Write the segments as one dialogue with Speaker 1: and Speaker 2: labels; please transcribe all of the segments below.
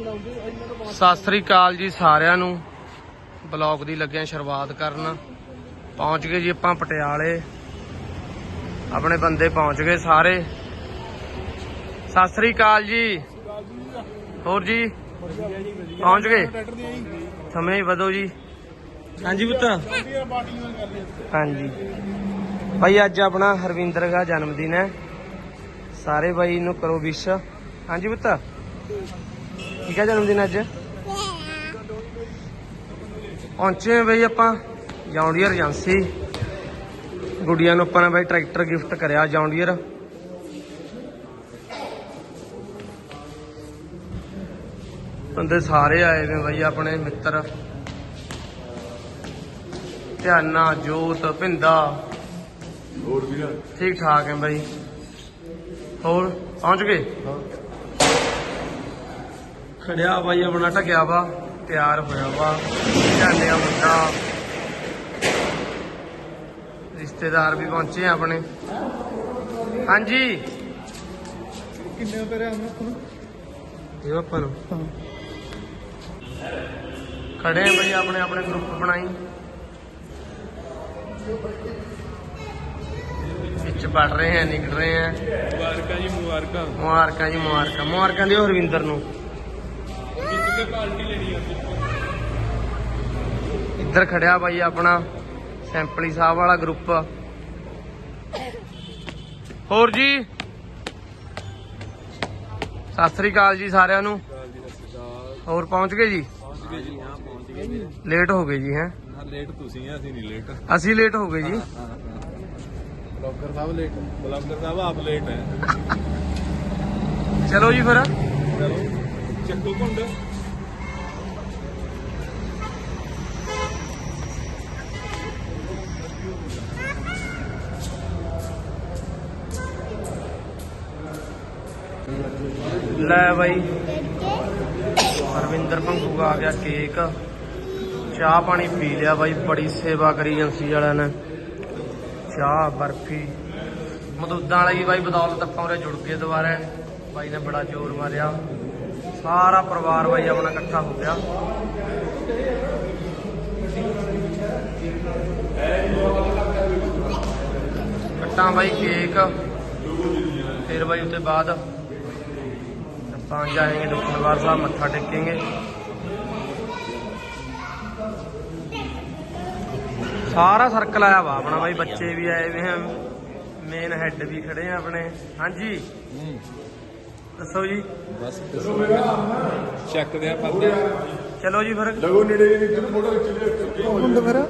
Speaker 1: ਸਤਿ ਸ੍ਰੀ ਅਕਾਲ ਜੀ ਸਾਰਿਆਂ ਨੂੰ। ਬਲੌਗ ਦੀ ਲੱਗਿਆ ਸ਼ੁਰੂਆਤ ਕਰਨ। ਪਹੁੰਚ ਗਏ ਜੀ ਆਪਾਂ ਪਟਿਆਲੇ। ਆਪਣੇ ਬੰਦੇ ਪਹੁੰਚ ਗਏ ਸਾਰੇ। ਸਤਿ ਸ੍ਰੀ ਅਕਾਲ ਜੀ। ਹੋਰ ਜੀ? ਪਹੁੰਚ ਗਏ? ਸਮੇਂ ਹੀ ਵਧੋ ਜੀ। ਹਾਂਜੀ ਪੁੱਤਾ। ਹਾਂਜੀ। ਭਾਈ ਅੱਜ ਆਪਣਾ ਹਰਵਿੰਦਰ ਦਾ ਜਨਮ ਦਿਨ ਹੈ। ਸਾਰੇ ਭਾਈ ਨੂੰ ਕਰੋ ਵਿਸ਼। ਹਾਂਜੀ ਪੁੱਤ। ਠੀਕ ਹੈ ਜਨਮ ਦਿਨ ਅੱਜ? ਪਹੁੰਚੇ ਹਾਂ ਬਈ ਆਪਾਂ ਜੌਂਡੀਅਰ ਏਜੰਸੀ ਗੁੱਡੀਆਂ ਨੂੰ ਆਪਾਂ ਨੇ ਬਈ ਟਰੈਕਟਰ ਗਿਫਟ ਕਰਿਆ ਜੌਂਡੀਅਰ ਬੰਦੇ ਸਾਰੇ ਆਏ ਨੇ ਬਈ ਆਪਣੇ ਮਿੱਤਰ। ਧਿਆਨਾ ਜੋਤ ਭਿੰਦਾ।
Speaker 2: ਹੋਰ ਵੀ
Speaker 1: ਠੀਕ ਠਾਕ ਹੈ ਬਈ। ਹੋਰ ਪਹੁੰਚ ਗਏ? ਖੜਿਆ ਬਾਈ ਆਪਣਾ ਟਕਿਆ ਵਾ ਤਿਆਰ ਹੋਇਆ ਵਾ। ਝਾਨਿਆ ਮੁੰਡਾ। ਰਿਸ਼ਤੇਦਾਰ ਵੀ ਪਹੁੰਚੇ ਆ ਆਪਣੇ। ਹਾਂਜੀ।
Speaker 2: ਕਿੰਨੇ
Speaker 1: ਇਹ ਆਪਾਂ ਨੂੰ ਖੜੇ ਆ ਬਈ ਆਪਣੇ ਆਪਣੇ ਗਰੁੱਪ ਬਣਾਈ। ਵਿੱਚ ਪੜ ਰਹੇ ਆ ਨਿਕਲ ਰਹੇ ਆ।
Speaker 2: ਮੁਬਾਰਕਾਂ ਜੀ ਮੁਬਾਰਕਾਂ।
Speaker 1: ਮੁਬਾਰਕਾਂ ਜੀ ਮੁਬਾਰਕਾਂ। ਮੁਬਾਰਕਾਂ ਦਿਓ ਹਰਵਿੰਦਰ ਨੂੰ।
Speaker 2: ਕਿੱਥੇ ਪਾਰਟੀ ਲੈਣੀ ਆ
Speaker 1: ਇੱਧਰ ਖੜਿਆ ਬਾਈ ਆਪਣਾ ਸੈਂਪਲੀ ਸਾਹਿਬ ਵਾਲਾ ਗਰੁੱਪ ਹੋਰ ਜੀ? ਸਤਿ ਸ੍ਰੀ ਅਕਾਲ ਜੀ ਸਾਰਿਆਂ ਨੂੰ। ਹੋਰ ਪਹੁੰਚ ਗਏ ਜੀ?
Speaker 2: ਪਹੁੰਚ ਗਏ ਜੀ ਹਾਂ ਪਹੁੰਚ ਗਏ ਜੀ।
Speaker 1: ਲੇਟ ਹੋ ਗਏ ਜੀ ਹੈ?
Speaker 2: ਹਾਂ ਲੇਟ ਤੁਸੀਂ ਆ ਅਸੀਂ ਨਹੀਂ ਲੇਟ
Speaker 1: ਅਸੀਂ ਲੇਟ ਹੋ ਗਏ ਜੀ।
Speaker 2: ਬਲੌਗਰ ਸਾਹਿਬ ਲੇਟ ਬਲੌਗਰ ਸਾਹਿਬ ਆਪ ਲੇਟ ਹੈ।
Speaker 1: ਚਲੋ ਜੀ ਫਿਰ।
Speaker 2: ਚਲੋ ਚੱਕੋ ਘੁੰਡ।
Speaker 1: ਲੈ ਬਾਈ। ਹਰਵਿੰਦਰ ਭੰਗੂ ਆ ਗਿਆ ਕੇਕ। ਚਾਹ ਪਾਣੀ ਪੀ ਲਿਆ ਬਾਈ, ਬੜੀ ਸੇਵਾ ਕਰੀ ਏਜੰਸੀ ਵਾਲਿਆਂ ਨੇ। ਚਾਹ, ਬਰਫੀ। ਮਦੂਦਾਂ ਵਾਲੀ ਬਾਈ ਬਦੌਲਤ ਆਪਾਂ ਉਰੇ ਜੁੜ ਕੇ ਦੁਬਾਰਾ। ਬਾਈ ਨੇ ਬੜਾ ਜ਼ੋਰ ਮਾਰਿਆ। ਸਾਰਾ ਪਰਿਵਾਰ ਬਾਈ ਆਪਣਾ ਇਕੱਠਾ ਹੋ ਗਿਆ। ਕੱਟਾਂ ਬਾਈ ਕੇਕ। ਫਿਰ ਬਾਈ ਉੱਤੇ ਬਾਅਦ ਆਪਾਂ ਜਾਏਂਗੇ ਦੁਖਨਵਾਰ ਸਾਹਿਬ ਮੱਥਾ ਟੇਕੇਂਗੇ ਸਾਰਾ ਸਰਕਲ ਆਇਆ ਵਾ ਆਪਣਾ ਬਾਈ ਬੱਚੇ ਵੀ ਆਏ ਵੇ ਹਨ। ਮੇਨ ਹੈੱਡ ਵੀ ਖੜੇ ਆ ਆਪਣੇ। ਹਾਂਜੀ। ਦੱਸੋ ਜੀ।
Speaker 2: ਬਸ ਚੱਕਦੇ ਆ ਪਰਦੇ।
Speaker 1: ਚਲੋ ਜੀ ਫਿਰ।
Speaker 2: ਲਗੋ ਨੇੜੇ ਦੇ ਵਿੱਚ ਫੋਟੋ ਖਿੱਚ ਲਿਓ ਫਿਰ।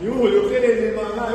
Speaker 2: ਨਿਊ ਹੋ ਜੋ ਕੇ ਦੇ ਮਾਨਾ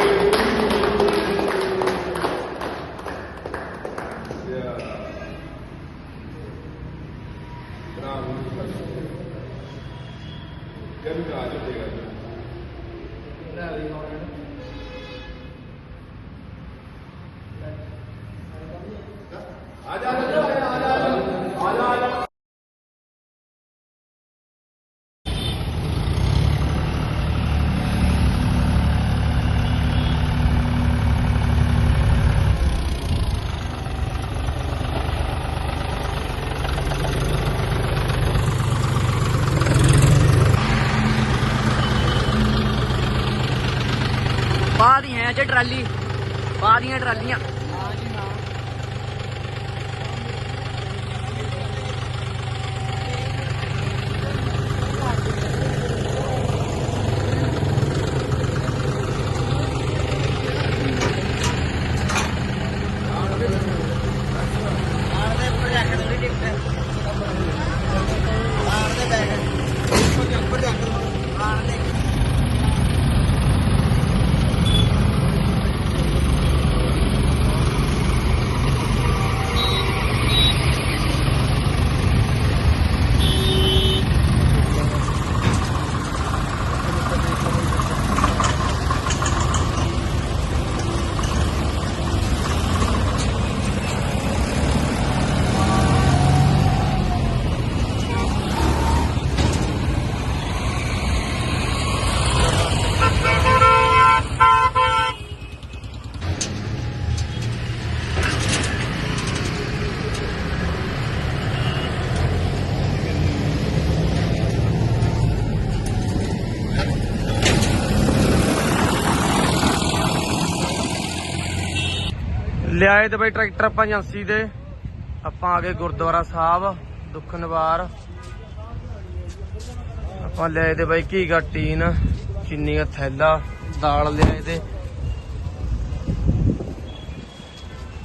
Speaker 2: كم جميع عدد
Speaker 3: ਪਾ ਟਰਾਲੀ ਪਾ ਦੀਆਂ ਟਰਾਲੀਆਂ।
Speaker 1: ਲਿਆਏ ਤੇ ਬਈ ਟਰੈਕਟਰ ਆਪਾਂ ਏਜੰਸੀ ਦੇ। ਆਪਾਂ ਆ ਗਏ ਗੁਰਦੁਆਰਾ ਸਾਹਿਬ ਦੁੱਖ ਨਿਵਾਰ ਆਪਾਂ ਲਿਆਏ ਤੇ ਬਈ ਘੀ ਟੀਨ, ਚੀਨੀ ਦਾ ਥੈਲਾ, ਦਾਲ ਲਿਆਏ ਤੇ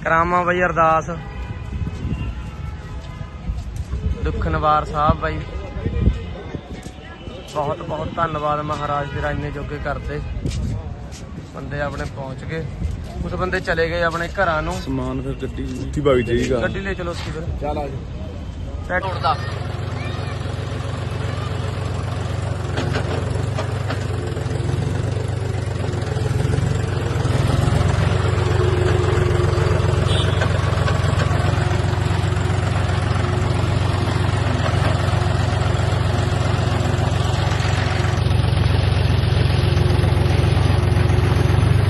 Speaker 1: ਕਰਾਮਾ ਬਈ ਅਰਦਾਸ। ਦੁੱਖ ਨਿਵਾਰ ਸਾਹਿਬ ਬਾਈ। ਬਹੁਤ ਬਹੁਤ ਧੰਨਵਾਦ ਮਹਾਰਾਜ ਤੇਰਾ ਇੰਨੇ ਜੋਗੇ ਕਰਦੇ। ਬੰਦੇ ਆਪਣੇ ਪਹੁੰਚ ਗਏ। ਕੁਝ ਬੰਦੇ ਚਲੇ ਗਏ ਆਪਣੇ ਘਰਾਂ ਨੂੰ।
Speaker 2: ਸਮਾਨ ਫਿਰ ਗੱਡੀ ਉੱਥੇ ਵਗ ਜਾਈਗਾ
Speaker 1: ਗੱਡੀ ਲੈ ਚਲੋ ਫਿਰ।
Speaker 2: ਚੱਲ ਆ ਜਾ।
Speaker 1: ਪੈਟਰੋਲ ਦਾ।